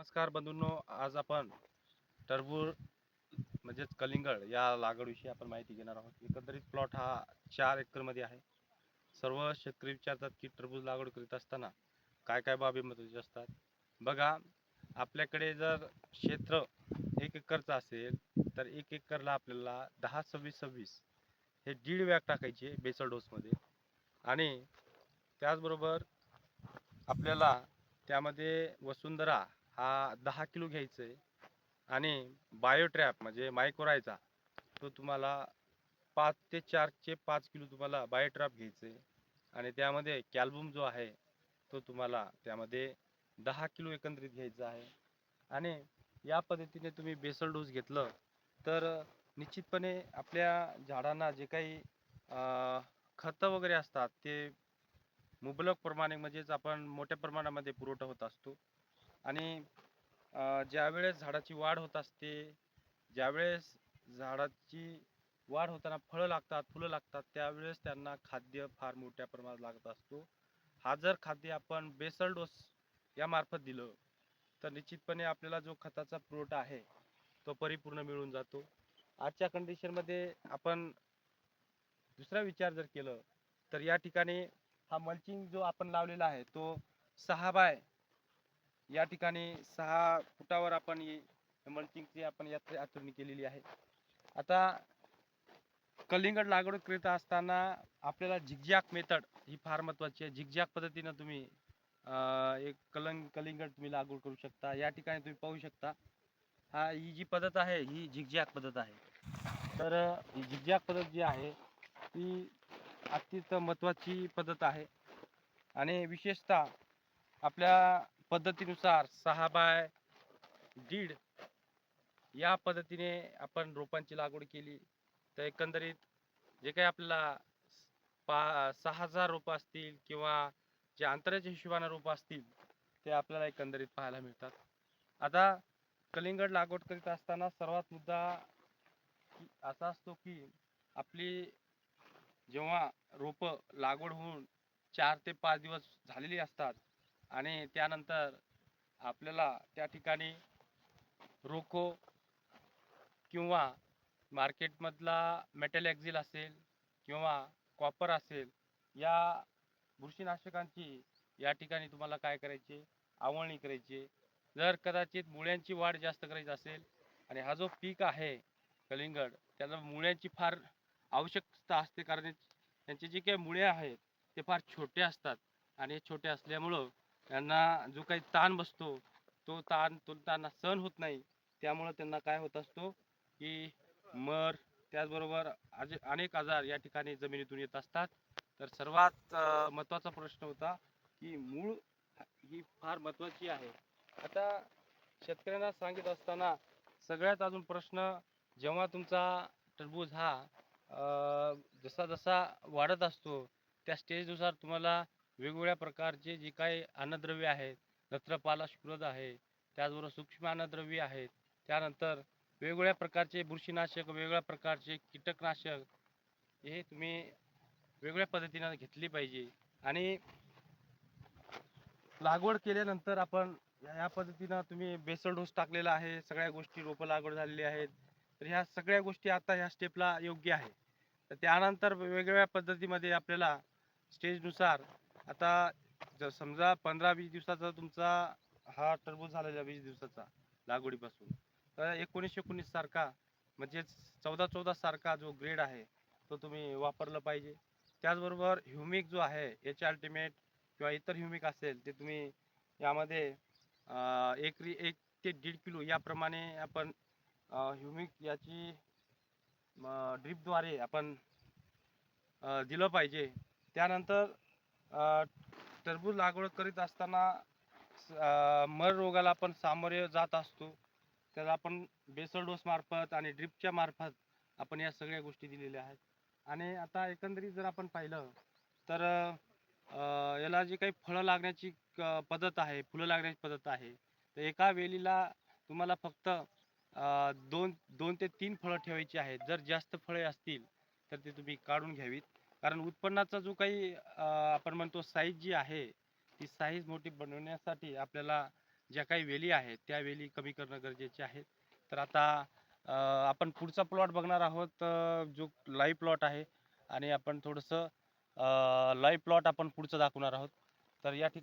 नमस्कार बंधूंनो आज आपण टरबूज म्हणजेच कलिंगड या लागवडीविषयी आपण माहिती घेणार आहोत. एकंदरीत प्लॉट हा चार एकरमध्ये आहे. सर्व शेतकरी विचारतात की टरबूज लागवड करीत असताना काय काय बाबी महत्त्वाचे असतात? बघा आपल्याकडे जर क्षेत्र एक एकरचं असेल तर एक एकरला आपल्याला दहा सव्वीस सव्वीस हे दीड बॅग टाकायचे बेसल डोसमध्ये. आणि त्याचबरोबर आपल्याला त्यामध्ये वसुंधरा हा दहा किलो घ्यायचं आहे आणि बायोट्रॅप म्हणजे मायक्रोरायचा तो तुम्हाला पाच ते चारचे पाच किलो तुम्हाला बायोट्रॅप घ्यायचं आहे आणि त्यामध्ये कॅल्बुम जो आहे तो तुम्हाला त्यामध्ये दहा किलो एकंदरीत घ्यायचा आहे. आणि या पद्धतीने तुम्ही बेसल डोस घेतलं तर निश्चितपणे आपल्या झाडांना जे काही अं, खतं वगैरे असतात ते मुबलक प्रमाणे म्हणजेच आपण मोठ्या प्रमाणामध्ये पुरवठा होत असतो. आणि ज्यावेळेस झाडाची वाढ होत असते ज्यावेळेस झाडाची वाढ होताना फळं लागतात फुलं लागतात त्यावेळेस त्यांना खाद्य फार मोठ्या प्रमाणात लागत असतो. हा जर खाद्य आपण बेसल डोस या मार्फत दिलं तर निश्चितपणे आपल्याला जो खताचा पुरवठा आहे तो परिपूर्ण मिळून जातो. आजच्या कंडिशनमध्ये आपण दुसरा विचार जर केलं तर या ठिकाणी हा मल्चिंग जो आपण लावलेला आहे तो सहा बाय या ठिकाणी सहा फुटावर आपण मल्चिंगची आपण यात्रा आचरणी केलेली आहे. आता कलिंगड लागवड करीत असताना आपल्याला झिगझॅक मेथड ही फार महत्त्वाची आहे. झिगझॅक पद्धतीनं तुम्ही एक कलंग कलिंगड तुम्ही लागवड करू शकता. या ठिकाणी तुम्ही पाहू शकता हा ही जी पद्धत आहे ही झिगझॅक पद्धत आहे. तर ही झिगझॅक पद्धत जी आहे ती अत्यंत महत्त्वाची पद्धत आहे. आणि विशेषतः आपल्या पद्धतीनुसार सहा बाय दीड या पद्धतीने आपण रोपांची लागवड केली. तर एकंदरीत जे काही आपल्याला पा सहा हजार रोपं असतील किंवा जे अंतराच्या हिशोबाने रोपं असतील ते आपल्याला एकंदरीत पाहायला मिळतात. आता कलिंगड लागवड करीत असताना सर्वात मुद्दा असा असतो की आपली जेव्हा रोपं लागवड होऊन चार ते पाच दिवस झालेली असतात आणि त्यानंतर आपल्याला त्या ठिकाणी रोको किंवा मार्केटमधला मेटल एक्झिल असेल किंवा कॉपर असेल या बुरशीनाशकांची या ठिकाणी तुम्हाला काय करायचे? आवळणी करायची. जर कदाचित मुळ्यांची वाढ जास्त करायची असेल आणि हा जो पीक आहे कलिंगड त्याला मुळ्यांची फार आवश्यकता असते कारण त्यांचे जे काही मुळे आहेत ते फार छोटे असतात आणि छोटे असल्यामुळं त्यांना जो काही ताण बसतो तो ताण तो त्यांना सहन होत नाही. त्यामुळं त्यांना काय होत असतो की मर त्याचबरोबर आज अनेक आजार या ठिकाणी जमिनीतून येत असतात. तर सर्वात महत्त्वाचा प्रश्न होता की मूळ ही फार महत्त्वाची आहे. आता शेतकऱ्यांना सांगित असताना सगळ्यात अजून प्रश्न जेव्हा तुमचा टरबूज हा जसा जसा वाढत असतो त्या स्टेजनुसार तुम्हाला वेगवेगळ्या प्रकारचे जे काही अन्नद्रव्य आहेत नत्रपाला शुक्रद आहे त्याचबरोबर सूक्ष्म अन्नद्रव्य आहेत त्यानंतर वेगवेगळ्या प्रकारचे बुरशीनाशक वेगवेगळ्या प्रकारचे कीटकनाशक हे तुम्ही वेगळ्या पद्धतीनं घेतली पाहिजे. आणि लागवड केल्यानंतर आपण या या पद्धतीनं तुम्ही बेसल डोस टाकलेला आहे सगळ्या गोष्टी रोपं लागवड झालेली आहेत. तर ह्या सगळ्या गोष्टी आता ह्या स्टेपला योग्य आहे. तर त्यानंतर वेगवेगळ्या पद्धतीमध्ये आपल्याला स्टेजनुसार आता जर समजा पंधरा वीस दिवसाचा तुमचा हा टरबूज झालेला वीस दिवसाचा लागवडीपासून तर एकोणीसशे एकोणीस सारखा म्हणजेच चौदा चौदा सारखा जो ग्रेड आहे तो तुम्ही वापरला पाहिजे. त्याचबरोबर ह्युमिक जो आहे एच अल्टिमेट किंवा इतर ह्युमिक असेल ते तुम्ही यामध्ये एक एकरी एक ते दीड किलो याप्रमाणे आपण ह्युमिक याची ड्रीपद्वारे आपण दिलं पाहिजे. त्यानंतर टरबूज लागवड करीत असताना मर रोगाला आपण सामोरे जात असतो. त्याला आपण बेसल डोस मार्फत आणि ड्रिपच्या मार्फत आपण या सगळ्या गोष्टी दिलेल्या आहेत. आणि आता एकंदरीत जर आपण पाहिलं तर याला जी काही फळं लागण्याची पद्धत आहे फुलं लागण्याची पद्धत आहे तर एका वेलीला तुम्हाला फक्त दोन दोन ते तीन फळं ठेवायची आहेत. जर जास्त फळे असतील तर ते तुम्ही काढून घ्यावीत. कारण उत्पन्नाचा जो काही आपण म्हणतो साईज जी आहे ती साईज मोठी बनवण्यासाठी आपल्याला ज्या काही वेली आहेत त्या वेली कमी करणं गरजेचे आहे. तर आता आपण पुढचा प्लॉट बघणार आहोत जो लाईव्ह प्लॉट आहे. आणि आपण थोडंसं लाईव्ह प्लॉट आपण पुढचं दाखवणार आहोत. तर या ठिकाणी